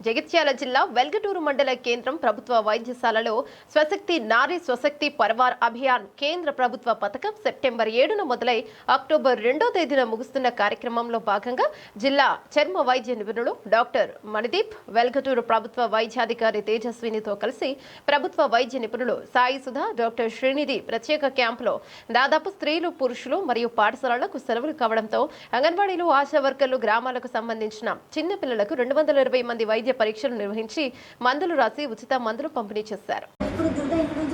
జగిత్యాల జిల్లా వెల్గటూరు మండల కేంద్రం ప్రభుత్వ వైద్యశాలలో స్వశక్తి నారీ స్వశక్తి పర్వార్ అభియాన్ కేంద్ర ప్రభుత్వ పథకం సెప్టెంబర్ ఏడున మొదలై అక్టోబర్ రెండో తేదీన ముగుస్తున్న కార్యక్రమంలో భాగంగా జిల్లా చర్మ వైద్య నిపుణుడు డాక్టర్ మణిదీప్ వెల్గటూరు ప్రభుత్వ వైద్యాధికారి తేజస్వినితో కలిసి ప్రభుత్వ వైద్య నిపుణులు సాయి సుధా డాక్టర్ శ్రీనిధి ప్రత్యేక క్యాంపులో దాదాపు స్త్రీలు పురుషులు మరియు పాఠశాలలకు సెలవులు కావడంతో అంగన్వాడీలు ఆశా వర్కర్లు గ్రామాలకు సంబంధించిన చిన్నపిల్లలకు రెండు వందల ఇరవై మంది వైద్య పరీక్షలు నిర్వహించి మందులు రాసి ఉచిత మందులు పంపిణీ చేశారు. ఇప్పుడు దుర్ద ఎన్ని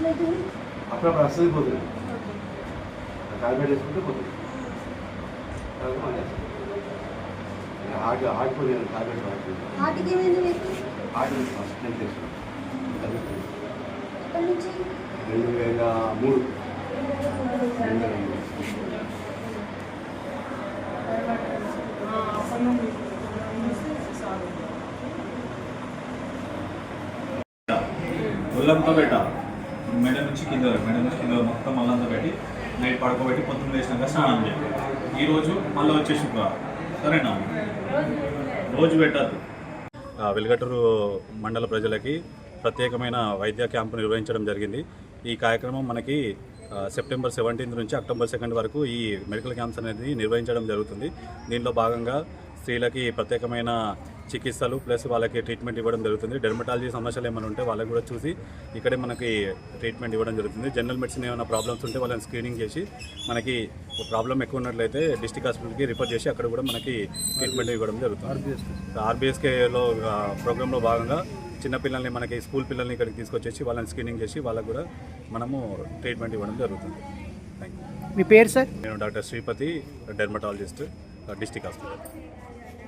ఒళ్ళంతా పెట్టాలి మెడ నుంచి కింద వరకు, మెడ నుంచి కింద మొత్తం మళ్ళంతా పెట్టి నైట్ పడుకోబెట్టి పొద్దున్న వేసినాక స్నానం చేయాలి. ఈరోజు మళ్ళీ వచ్చే శుక్రవారం. సరేనా? రోజు పెట్టద్దు. వెలుగటూరు మండల ప్రజలకి ప్రత్యేకమైన వైద్య క్యాంపు నిర్వహించడం జరిగింది. ఈ కార్యక్రమం మనకి సెప్టెంబర్ సెవెంటీన్త్ నుంచి అక్టోబర్ సెకండ్ వరకు ఈ మెడికల్ క్యాంప్స్ అనేది నిర్వహించడం జరుగుతుంది. దీనిలో భాగంగా స్త్రీలకి ప్రత్యేకమైన చికిత్సలు ప్లస్ వాళ్ళకి ట్రీట్మెంట్ ఇవ్వడం జరుగుతుంది. డెర్మటాలజీ సమస్యలు ఏమైనా ఉంటే వాళ్ళకి కూడా చూసి ఇక్కడే మనకి ట్రీట్మెంట్ ఇవ్వడం జరుగుతుంది. జనరల్ మెడిసిన్ ఏమైనా ప్రాబ్లమ్స్ ఉంటే వాళ్ళని స్క్రీనింగ్ చేసి మనకి ప్రాబ్లం ఎక్కువ ఉన్నట్లయితే డిస్టిక్ హాస్పిటల్కి రిఫర్ చేసి అక్కడ కూడా మనకి ట్రీట్మెంట్ ఇవ్వడం జరుగుతుంది. ఆర్బీఎస్కేలో ప్రోగ్రాంలో భాగంగా చిన్నపిల్లల్ని మనకి స్కూల్ పిల్లల్ని ఇక్కడికి తీసుకొచ్చేసి వాళ్ళని స్క్రీనింగ్ చేసి వాళ్ళకు కూడా మనము ట్రీట్మెంట్ ఇవ్వడం జరుగుతుంది. థ్యాంక్ యూ మీ పేరు సార్? నేను doctor Sripathi dermatologist district hospital.